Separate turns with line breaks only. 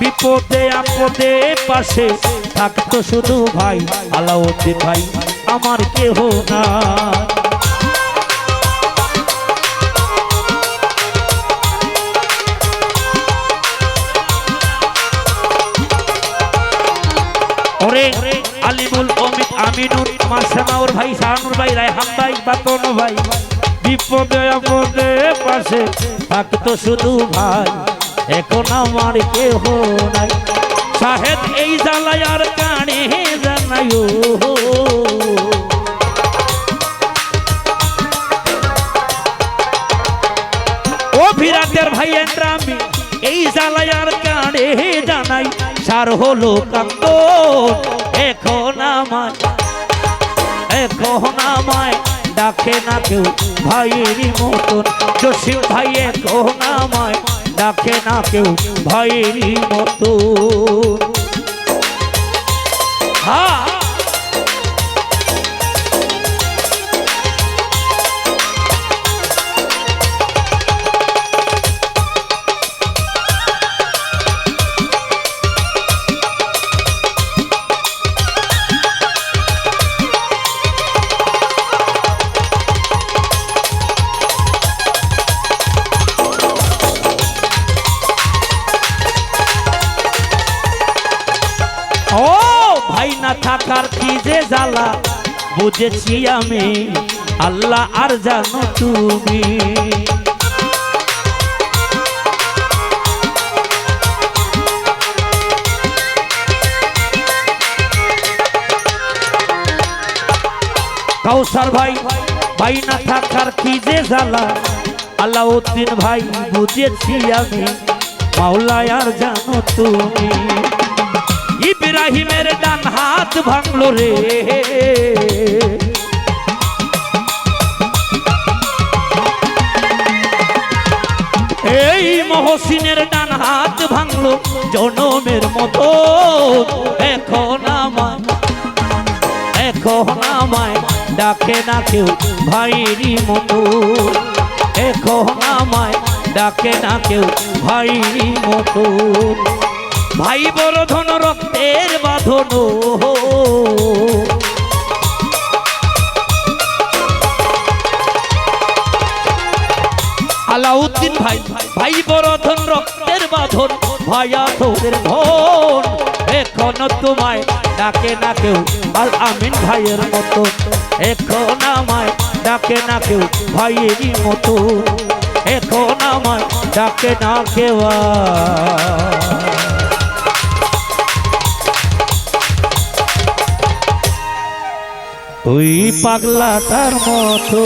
বিপদে পাশে থাকতো শুধু ভাই, আলাউদ্দিন ভাই, আমার কেহ না ওরে আলিমুল অমিত আমিনুর আমার ভাই, শাহানুর ভাই, রায়হান ভাই বাতন ভাই, বিপদে, আপদে পাশে থাকতো শুধু ভাই। এখন আমার কেহ নাই। সাহেব, এই জ্বালায় আর কানে জানাইও ও ভিরাটের ভাই আমি এই জ্বালায়ার কানে জানাই। সার হলো কান্দ, এখন আমায় এখন আমায় ডাকে না কেউ। ভাইয়েরই মতন, জসিম ভাই, এখন আমায় ডাকে না কেউ ভাইয়েরই মতো। হ্যাঁ না থাকার কি যে জ্বালা? বুঝেছি আমি, আল্লাহ আর জানো তুমি। কাউসার ভাই ভাই না থাকার কি যে জ্বালা? আলাউদ্দিন ভাই, বুঝেছি আমি, মাওলায় আর জানো তুমি। ইব্রাহিমের ডান হাত ভাঙলো রে। এই মহসিনের ডান হাত ভাঙলো জনমের মতো। এখন আমায় এখন আমায়, ডাকে না কেউ ভাইরি মতো। এখন আমায়, ডাকে না কেউ ভাইরি মতো। ভাই বড় ধন রক্তের বাঁধন। আলাউদ্দিন ভাই ভাই বড় ধন রক্তের বাঁধন। ভাইয়া তোদের ধন, এখন তোমায় ডাকে না কেউ। আল আমিন ভাইয়ের মতো, এখন আমায় ডাকে না কেউ। ভাইয়েরই মতো, এখন আমায় ডাকে না কেউ ওই পাগলাটার মতো।